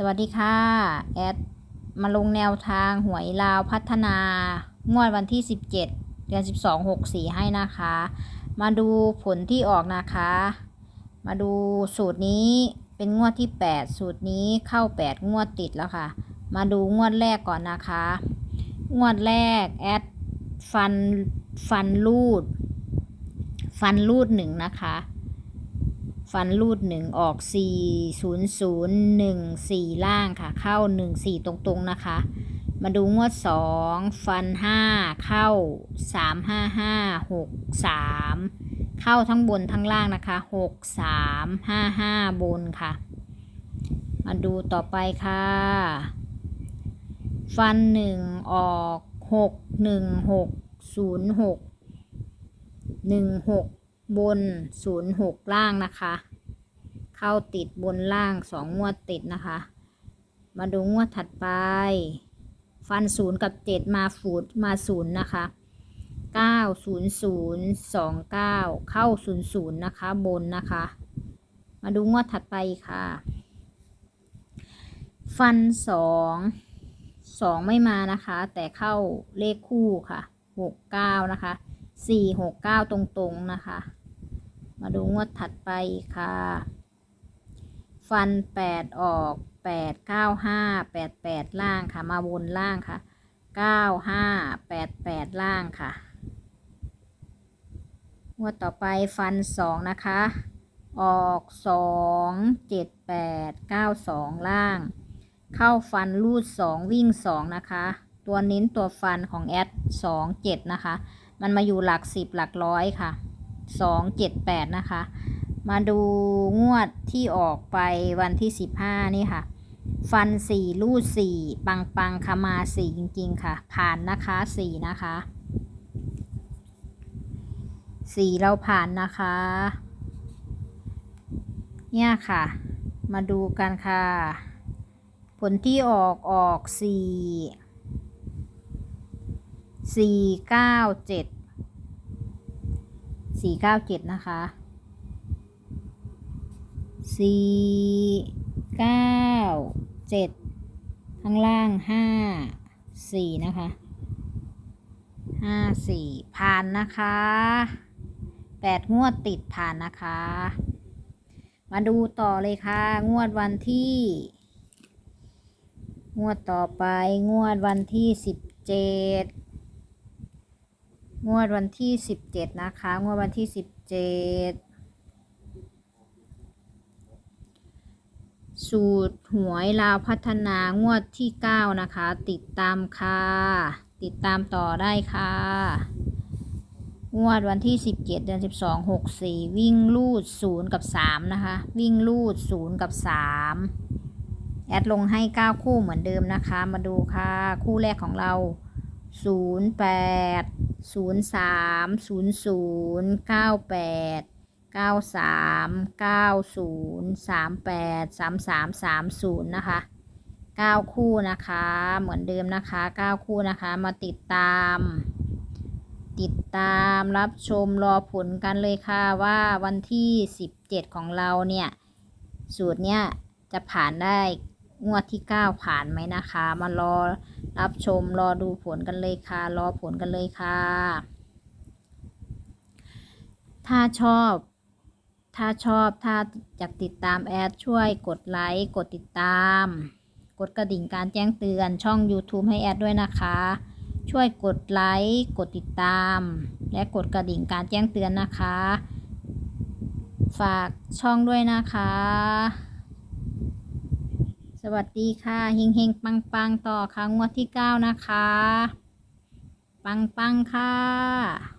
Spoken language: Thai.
สวัสดีค่ะ แอด มาลงแนวทางหวยลาวพัฒนางวดวันที่ 17 เดือน 12 64 ให้นะคะ มาดูผลที่ออกนะคะ มาดูสูตรนี้เป็นงวดที่ 8 สูตรนี้เข้า 8 งวดติดแล้วค่ะ มาดูงวดแรกก่อนนะคะ งวดแรก แอด ฟัน ฟันรูด ฟันรูดหนึ่งนะคะ ฟันรูดหนึ่งออก4 0 0 1 4 ล่างค่ะ เข้า 1 4 ตรงๆนะคะ มาดูงวด 2 ฟัน 5 เข้า 3 5 5 6 3 เข้าทั้งบนทั้งล่างนะคะ 6 3 5 5 บนค่ะ มาดูต่อไปค่ะ ฟัน 1 ออก 6 1 6 0 6 1 6 บนศูนย์หกล่างนะคะ เข้าติดบนล่างสองงวดติดนะคะ มาดูงวดถัดไป ฟันศูนย์กับเจ็ดมาฝูดมาศูนย์นะคะเก้าศูนย์ศูนย์สองเก้าเข้าศูนย์ศูนย์นะคะบนนะคะ มาดูงวดถัดไปค่ะ ฟันสองสองไม่มานะคะ แต่เข้าเลขคู่ค่ะหกเก้านะคะสี่หกเก้าตรงๆนะคะ มาดูงวดถัดไปค่ะ ฟันแปดออกแปดเก้าห้าแปดแปดล่างค่ะ มาบนล่างค่ะเก้าห้าแปดแปดล่างค่ะ งวดต่อไปฟันสองนะคะ ออกสองเจ็ดแปดเก้าสองล่าง เข้าฟันรูดสองวิ่งสองนะคะ ตัวเน้นตัวฟันของแอดสองเจ็ดนะคะ มันมาอยู่หลักสิบหลักร้อยค่ะ สองเจ็ดแปดนะคะ มาดูงวดที่ออกไปวันที่สิบห้านี่ค่ะ ฟันสี่รูดสี่ปังปังคมาสี่จริง ๆ ค่ะ ผ่านนะคะสี่นะคะสี่เราผ่านนะคะ เนี่ยค่ะ มาดูกันค่ะ ผลที่ออกออกสี่สี่เก้าเจ็ด สี่เก้าเจ็ดนะคะสี่เก้าเจ็ดข้างล่างห้าสี่นะคะห้าสี่ผ่านนะคะแปดงวดติดผ่านนะคะ มาดูต่อเลยค่ะ งวดวันที่ งวดต่อไปงวดวันที่สิบเจ็ด งวดวันที่สิบเจ็ดนะคะ งวดวันที่สิบเจ็ดสูตรหวยลาวพัฒนางวดที่เก้านะคะ ติดตามค่ะ ติดตามต่อได้ค่ะ งวดวันที่สิบเจ็ดเดือนสิบสองหกสี่วิ่งลูดศูนย์กับสามนะคะ วิ่งลูดศูนย์กับสามแอดลงให้เก้าคู่เหมือนเดิมนะคะ มาดูค่ะ คู่แรกของเราศูนย์แปด ศูนย์สามศูนย์ศูนย์เก้าแปดเก้าสามเก้าศูนย์สามแปดสามสามสามศูนย์นะคะเก้าคู่นะคะ เหมือนเดิมนะคะเก้าคู่นะคะมาติดตาม ติดตามรับชมรอผลกันเลยค่ะว่าวันที่สิบเจ็ดของเราเนี่ย สูตรเนี้ยจะผ่านได้ งวดที่เก้าผ่านไหมนะคะ มารอรับชมรอดูผลกันเลยค่ะ รอผลกันเลยค่ะ ถ้าชอบ ถ้าชอบถ้าอยากติดตามแอดช่วยกดไลค์กดติดตาม กดกระดิ่งการแจ้งเตือนช่อง YouTube ให้แอดด้วยนะคะ ช่วยกดไลค์กดติดตาม และกดกระดิ่งการแจ้งเตือนนะคะ ฝากช่องด้วยนะคะ วัสดีค่ะเฮงเฮงปังปังต่อค่ะงวดที่ 9 นะคะ ปังปังค่ะ